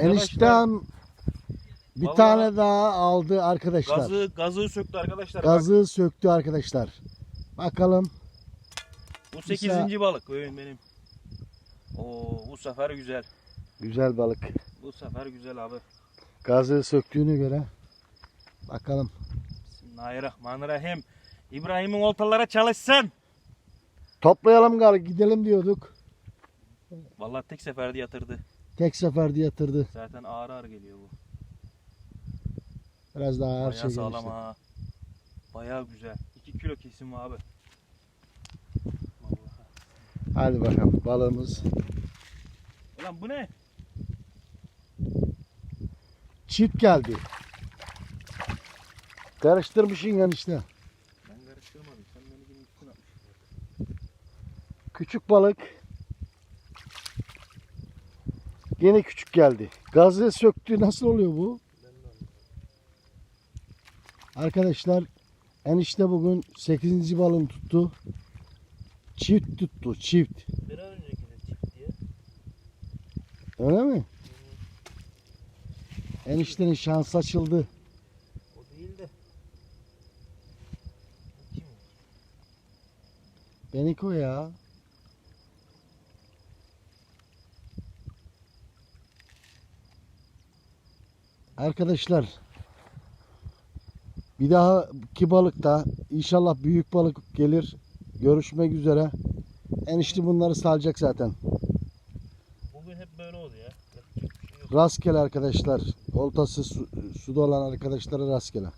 Eniştem bir Vallahi- tane daha aldı arkadaşlar. Gazı, gazı söktü arkadaşlar. Gazı söktü arkadaşlar. Bakalım. bu 8. balık öğün benim. Oo, bu sefer güzel. Güzel balık. Bu sefer güzel abi. Gazı söktüğüne göre. Bakalım. Bismillahirrahmanirrahim. İbrahim'in oltalara çalışsın. Toplayalım gal gidelim diyorduk. Vallahi tek seferde yatırdı. Tek seferde yatırdı. Zaten ağır ağır geliyor bu. Biraz daha ağır Bayağı şey sağlam gelmişti. ha. Bayağı güzel. 2 kilo kesim abi. Vallahi. Hadi bakalım balığımız. Ulan bu ne? Çift geldi. Karıştırmışsın yani işte. Ben karıştırmadım. Sen beni gibi. Küçük balık. Yine küçük geldi. Gazı söktü. Nasıl oluyor bu? Arkadaşlar enişte bugün 8. balığını tuttu. Çift tuttu. Çift. Bir önceki de çift diye. Öyle mi? Eniştenin şansı açıldı. O değil de. Bu kim? Benimki o ya. Arkadaşlar bir dahaki balıkta inşallah büyük balık gelir. Görüşmek üzere. Enişte bunları salacak zaten. Bugün hep böyle oldu ya. Şey. Rastgele arkadaşlar. Oltası su, suda olan arkadaşlara rastgele.